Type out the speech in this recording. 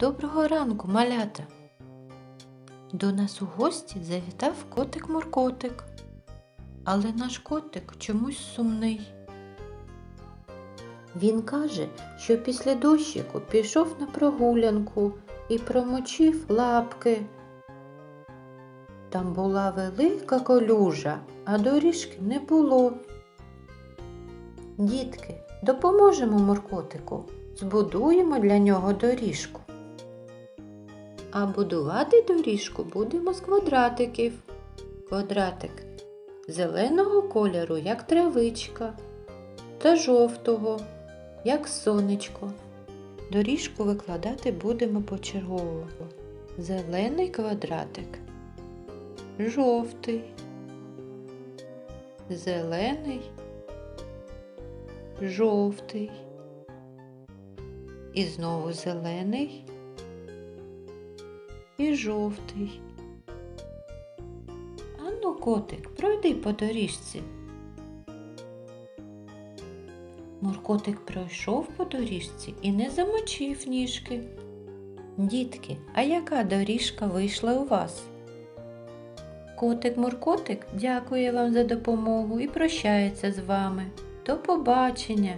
Доброго ранку, малята. До нас у гості завітав котик Муркотик. Але наш котик чомусь сумний. Він каже, що після дощику пішов на прогулянку і промочив лапки. Там була велика колюжа, а доріжки не було. Дітки, допоможемо Муркотику, збудуємо для нього доріжку. А будувати доріжку будемо з квадратиків. Квадратик зеленого кольору, як травичка, та жовтого, як сонечко. Доріжку викладати будемо почергово. Зелений квадратик, жовтий, зелений, жовтий. І знову зелений і жовтий. Ану, котик, пройди по доріжці. Муркотик пройшов по доріжці і не замочив ніжки. Дітки, а яка доріжка вийшла у вас? Котик Муркотик дякує вам за допомогу і прощається з вами. До побачення!